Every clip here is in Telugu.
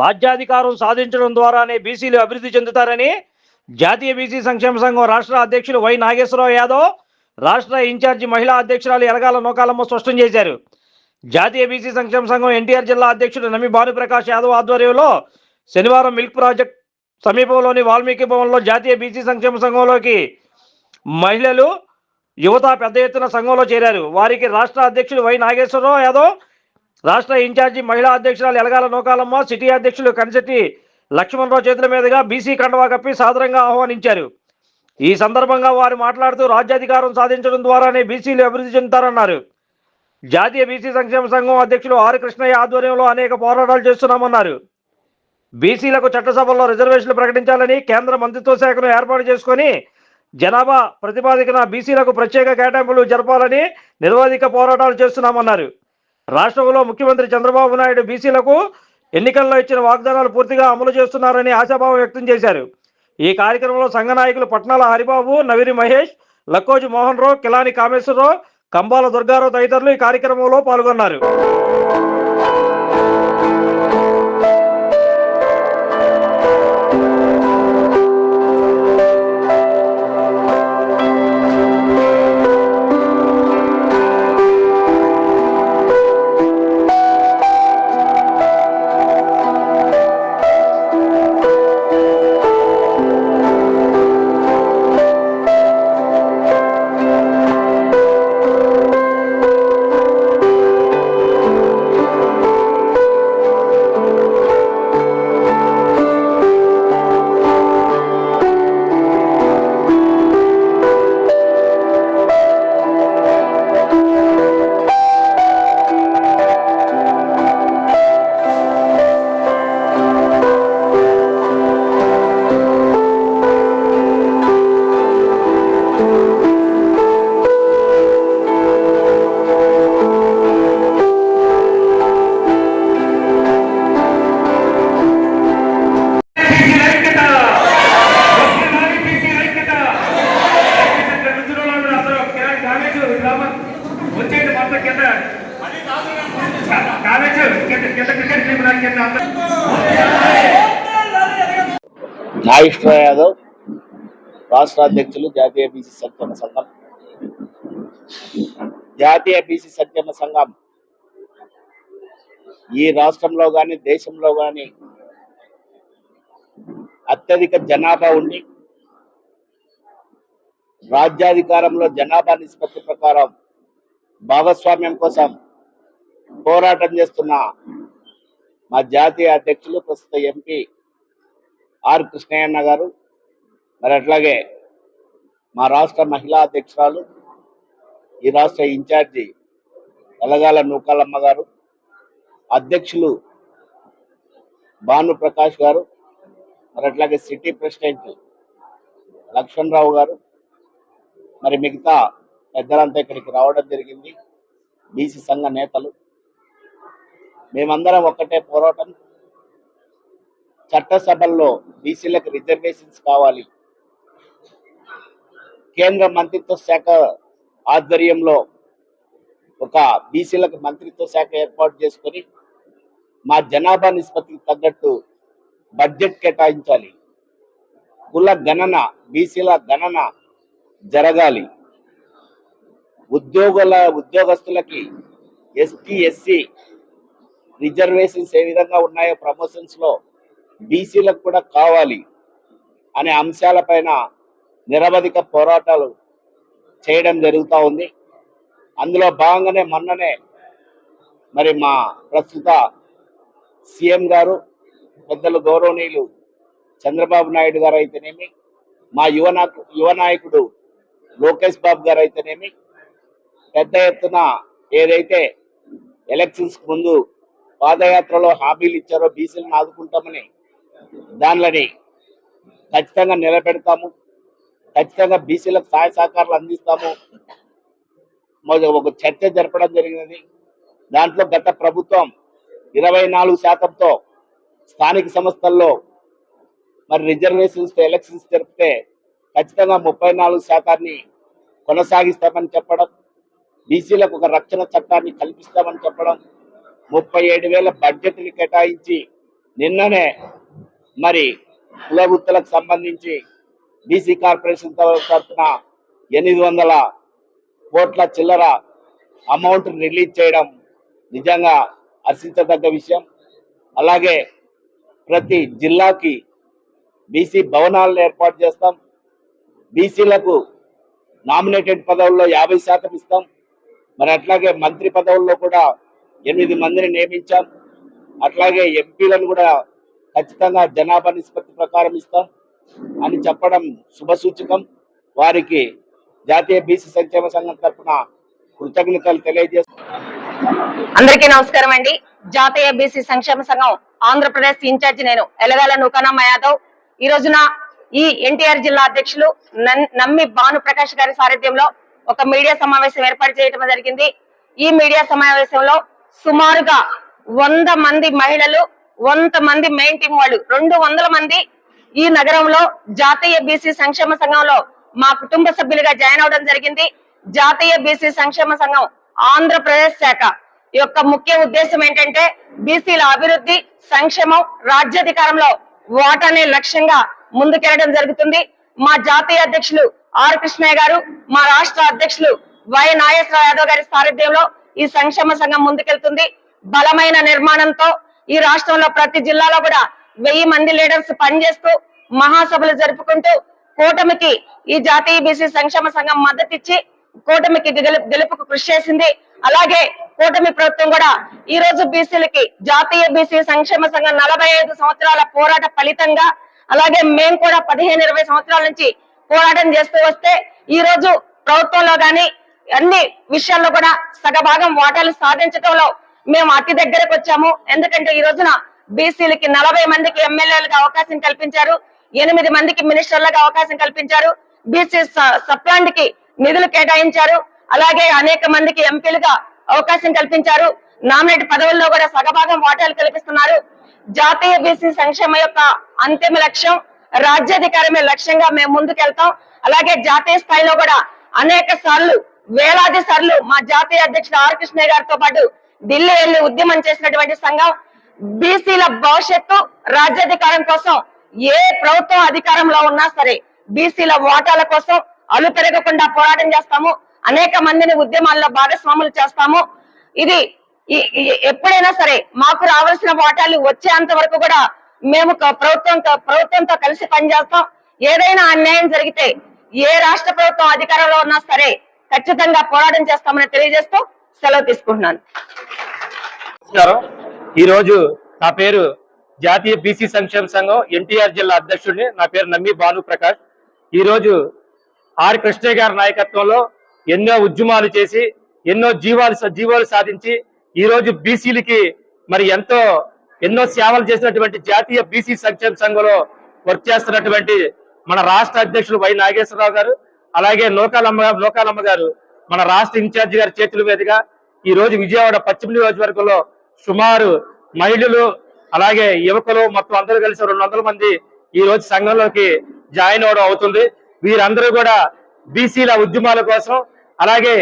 రాజ్యాధికారం సాధించడం ద్వారానే బీసీలు అభివృద్ధి చెందుతారని జాతీయ బీసీ సంక్షేమ సంఘం రాష్ట్ర అధ్యక్షులు వై నాగేశ్వరరావు యాదవ్ రాష్ట్ర ఇన్ఛార్జి మహిళా అధ్యక్షురాలు ఎలగాల నోకాలమ్మ స్పష్టం చేశారు. జాతీయ బీసీ సంక్షేమ సంఘం ఎన్టీఆర్ జిల్లా అధ్యక్షుడు నమి భానుప్రకాష్ యాదవ్ ఆధ్వర్యంలో శనివారం మిల్క్ ప్రాజెక్ట్ సమీపంలోని వాల్మీకి భవన్లో జాతీయ బీసీ సంక్షేమ సంఘంలోకి మహిళలు యువత పెద్ద ఎత్తున సంఘంలో చేరారు. వారికి రాష్ట్ర అధ్యక్షుడు వై నాగేశ్వరరావు యాదవ్ రాష్ట్ర ఇన్ఛార్జి మహిళా అధ్యక్షురాలు ఎలగాల నోకాలమ్మ సిటీ అధ్యక్షులు కనిశెట్టి లక్ష్మణరావు చేతుల మీదుగా బీసీ కండవా కప్పి సాదరంగా ఆహ్వానించారు. ఈ సందర్భంగా వారు మాట్లాడుతూ రాజ్యాధికారం సాధించడం ద్వారానే బీసీలు అభివృద్ధి చెందుతారన్నారు. జాతీయ బీసీ సంక్షేమ సంఘం అధ్యక్షులు ఆర్ కృష్ణయ్య ఆధ్వర్యంలో అనేక పోరాటాలు చేస్తున్నామన్నారు. బీసీలకు చట్టసభల్లో రిజర్వేషన్లు ప్రకటించాలని కేంద్ర మంత్రిత్వ శాఖను ఏర్పాటు చేసుకొని జనాభా ప్రతిపాదికన బీసీలకు ప్రత్యేక కేటాయింపులు జరపాలని నిర్వాధిక పోరాటాలు చేస్తున్నామన్నారు. రాష్ట్రంలో ముఖ్యమంత్రి చంద్రబాబు నాయుడు బీసీలకు ఎన్నికల్లో ఇచ్చిన వాగ్దానాలు పూర్తిగా అమలు చేస్తున్నారని ఆశాభావం వ్యక్తం చేశారు. ఈ కార్యక్రమంలో సంఘ నాయకులు పట్నాల హరిబాబు నవిరి మహేష్ లక్కోజు మోహన్ రావు కిలాని కామేశ్వరరావు కంబాల దుర్గారావు తదితరులు ఈ కార్యక్రమంలో పాల్గొన్నారు. నాగేశ్వర యాదవ్ రాష్ట్ర అధ్యక్షులు జాతీయ బీసీ సంక్షేమ సంఘం. జాతీయ బీసీ సంక్షేమ సంఘం ఈ రాష్ట్రంలో కానీ దేశంలో కానీ అత్యధిక జనాభా ఉండి రాజ్యాధికారంలో జనాభా నిష్పత్తి ప్రకారం భాగస్వామ్యం కోసం పోరాటం చేస్తున్న మా జాతీయ అధ్యక్షులు ప్రస్తుత ఎంపీ ఆర్ కృష్ణయ్యన్న గారు మరి అట్లాగే మా రాష్ట్ర మహిళా అధ్యక్షురాలు ఈ రాష్ట్ర ఇన్ఛార్జి ఎలగాల నూకాలమ్మ గారు అధ్యక్షులు భాను ప్రకాష్ గారు మరి అట్లాగే సిటీ ప్రెసిడెంట్ లక్ష్మణరావు గారు మరి మిగతా పెద్దలంతా ఇక్కడికి రావడం జరిగింది. బీసీ సంఘ నేతలు మేమందరం ఒక్కటే పోరాటం. చట్టసభల్లో బీసీలకు రిజర్వేషన్స్ కావాలి. కేంద్ర మంత్రిత్వ శాఖ ఆధ్వర్యంలో ఒక బీసీలకు మంత్రిత్వ శాఖ ఏర్పాటు చేసుకొని మా జనాభా నిష్పత్తికి తగ్గట్టు బడ్జెట్ కేటాయించాలి. కుల గణన బీసీల గణన జరగాలి. ఉద్యోగుల ఉద్యోగస్తులకి ఎస్టీ ఎస్సీ రిజర్వేషన్స్ ఏ విధంగా ఉన్నాయో ప్రమోషన్స్లో బీసీలకు కూడా కావాలి అనే అంశాలపైన నిరవధిక పోరాటాలు చేయడం జరుగుతూ ఉంది. అందులో భాగంగానే మొన్ననే మరి మా ప్రస్తుత సీఎం గారు పెద్దలు గౌరవనీయులు చంద్రబాబు నాయుడు గారు అయితేనేమి మా యువ యువ నాయకుడు లోకేష్ బాబు గారు అయితేనేమి పెద్ద ఎత్తున ఏదైతే ఎలక్షన్స్ ముందు పాదయాత్రలో హామీలు ఇచ్చారో బీసీలను ఆదుకుంటామని దానిలని ఖచ్చితంగా నిలబెడతాము. ఖచ్చితంగా బీసీలకు సహాయ సహకారాలు అందిస్తాము. ఒక చర్చ జరపడం జరిగినది. దాంట్లో గత ప్రభుత్వం ఇరవై నాలుగు శాతంతో స్థానిక సంస్థల్లో మరి రిజర్వేషన్స్ ఎలక్షన్స్ జరిపితే ఖచ్చితంగా ముప్పై నాలుగు శాతాన్ని కొనసాగిస్తామని చెప్పడం బీసీలకు ఒక రక్షణ చట్టాన్ని కల్పిస్తామని చెప్పడం ముప్పై ఏడు వేల బడ్జెట్ని కేటాయించి నిన్ననే మరి కులవృత్తులకు సంబంధించి బీసీ కార్పొరేషన్ తరఫున ఎనిమిది వందల కోట్ల చిల్లర అమౌంట్ రిలీజ్ చేయడం నిజంగా హర్షించదగ్గ విషయం. అలాగే ప్రతి జిల్లాకి బీసీ భవనాలను ఏర్పాటు చేస్తాం. బీసీలకు నామినేటెడ్ పదవుల్లో యాభై శాతం ఇస్తాం. మరి అట్లాగే మంత్రి పదవుల్లో కూడా ఎనిమిది మందిని నియమించాం. అట్లాగే ఎంపీలను కూడా ఖచ్చితంగా జనాభా నిష్పత్తి ప్రకారం ఇస్తాం అని చెప్పడం శుభసూచకం. వారికి జాతీయ బీసీ సంక్షేమ సంఘం తరఫున కృతజ్ఞతలు తెలియజేస్తాం అందరికీ నమస్కారం అండి. జాతీయ బీసీ సంక్షేమ సంఘం ఆంధ్రప్రదేశ్ ఇన్ఛార్జి నేను ఎలగాల నూకానమ్మ యాదవ్. ఈ రోజున ఈ ఎన్టీఆర్ జిల్లా అధ్యక్షులు నన్- నమ్మి భాను ప్రకాష్ గారి సారథ్యంలో ఒక మీడియా సమావేశం ఏర్పాటు చేయడం జరిగింది. ఈ మీడియా సమావేశంలో సుమారుగా వంద మంది మహిళలు వంద మంది మెయిన్ టీం వాళ్ళు రెండు వందల మంది ఈ నగరంలో జాతీయ బీసీ సంక్షేమ సంఘంలో మా కుటుంబ సభ్యులుగా జాయిన్ అవడం జరిగింది. జాతీయ బీసీ సంక్షేమ సంఘం ఆంధ్రప్రదేశ్ శాఖ యొక్క ముఖ్య ఉద్దేశం ఏంటంటే బీసీల అభివృద్ధి సంక్షేమం రాజ్యాధికారంలో వాటానే లక్ష్యంగా ముందుకెళ్ళడం జరుగుతుంది. మా జాతీయ అధ్యక్షులు ఆర్ కృష్ణయ్య గారు మా రాష్ట్ర అధ్యక్షులు వై నాగేశ్వర యాదవ్ గారి సారథ్యంలో ఈ సంక్షేమ సంఘం ముందుకెళ్తుంది. బలమైన నిర్మాణంతో ఈ రాష్ట్రంలో ప్రతి జిల్లాలో కూడా వెయ్యి మంది లీడర్స్ పనిచేస్తూ మహాసభలు జరుపుకుంటూ కూటమికి ఈ జాతీయ బీసీ సంక్షేమ సంఘం మద్దతిచ్చి కూటమికి గెలుపుకు కృషి చేసింది. అలాగే కూటమి ప్రభుత్వం కూడా ఈ రోజు బీసీలకి జాతీయ బీసీ సంక్షేమ సంఘం నలభై ఐదు సంవత్సరాల పోరాట ఫలితంగా అలాగే మేము కూడా పదిహేను ఇరవై సంవత్సరాల నుంచి పోరాటం చేస్తూ వస్తే ఈ రోజు ప్రభుత్వంలో గాని అన్ని విషయాల్లో కూడా సగభాగం వాటాలు సాధించడంలో మేము అతి దగ్గరకు వచ్చాము. ఎందుకంటే ఈ రోజున బీసీలకి నలభై మందికి ఎమ్మెల్యేలకు అవకాశం కల్పించారు. ఎనిమిది మందికి మినిస్టర్లుగా అవకాశం కల్పించారు. బీసీ సప్లాండ్కి నిధులు కేటాయించారు. అలాగే అనేక మందికి ఎంపీలుగా అవకాశం కల్పించారు. నామినేట్ పదవుల్లో కూడా సగభాగం వాటాలు కల్పిస్తున్నారు. జాతీయ బీసీ సంక్షేమ యొక్క అంతిమ లక్ష్యం రాజ్యాధికారమే లక్ష్యంగా మేము ముందుకెళ్తాం. అలాగే జాతీయ స్థాయిలో కూడా అనేక సార్లు వేలాది సార్లు మా జాతీయ అధ్యక్షుడు ఆర్ కృష్ణయ్య గారితో పాటు ఢిల్లీ వెళ్ళి ఉద్యమం చేసినటువంటి సంఘం బీసీల భవిష్యత్తు రాజ్యాధికారం కోసం ఏ ప్రభుత్వం అధికారంలో ఉన్నా సరే బీసీల ఓటాల కోసం అలు పెరగకుండా పోరాటం చేస్తాము. అనేక మందిని ఉద్యమాల్లో భాగస్వాములు చేస్తాము. ఇది ఎప్పుడైనా సరే మాకు రావాల్సిన వాటాలు వచ్చేంత వరకు కూడా మేము క- ప్రభుత్వంతో ప్రభుత్వంతో కలిసి పనిచేస్తాం. ఏదైనా అన్యాయం జరిగితే ఏ రాష్ట్ర ప్రభుత్వం అధికారంలో ఉన్నా సరే ఖచ్చితంగా పోరాటం చేస్తామని తెలియజేస్తూ సెలవు తీసుకుంటున్నాను. ఈ రోజు నా పేరు జాతీయ బీసీ సంక్షేమ సంఘం ఎన్టీఆర్ జిల్లా అధ్యక్షుడిని నా పేరు నమ్మి భాను ప్రకాష్. ఈ రోజు ఆర్ కృష్ణయ్య గారి నాయకత్వంలో ఎన్నో ఉద్యమాలు చేసి ఎన్నో జీవాలు జీవాలు సాధించి ఈ రోజు బీసీలకి మరి ఎంతో ఎన్నో సేవలు చేసినటువంటి జాతీయ బీసీ సంక్షేమ సంఘంలో వర్క్ చేస్తున్నటువంటి మన రాష్ట్ర అధ్యక్షులు వై నాగేశ్వరరావు గారు అలాగే లోకాలమ్మ లోకాలమ్మ గారు మన రాష్ట్ర ఇన్ఛార్జి గారి చేతుల మీదుగా ఈ రోజు విజయవాడ పశ్చిమ నియోజకవర్గంలో సుమారు మహిళలు అలాగే యువకులు మొత్తం అందరూ కలిసి రెండు వందల మంది ఈ రోజు సంఘంలోకి జాయిన్ అవడం అవుతుంది. వీరందరూ కూడా బీసీల ఉద్యమాల కోసం అలాగే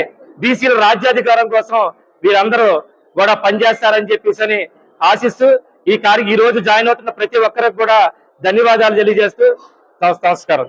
బీసీల రాజ్యాధికారం కోసం వీరందరూ కూడా పనిచేస్తారని చెప్పేసి అని ఆశిస్తూ ఈ కార్య ఈ రోజు జాయిన్ అవుతున్న ప్రతి ఒక్కరికి కూడా ధన్యవాదాలు తెలియజేస్తూ నమస్కారం.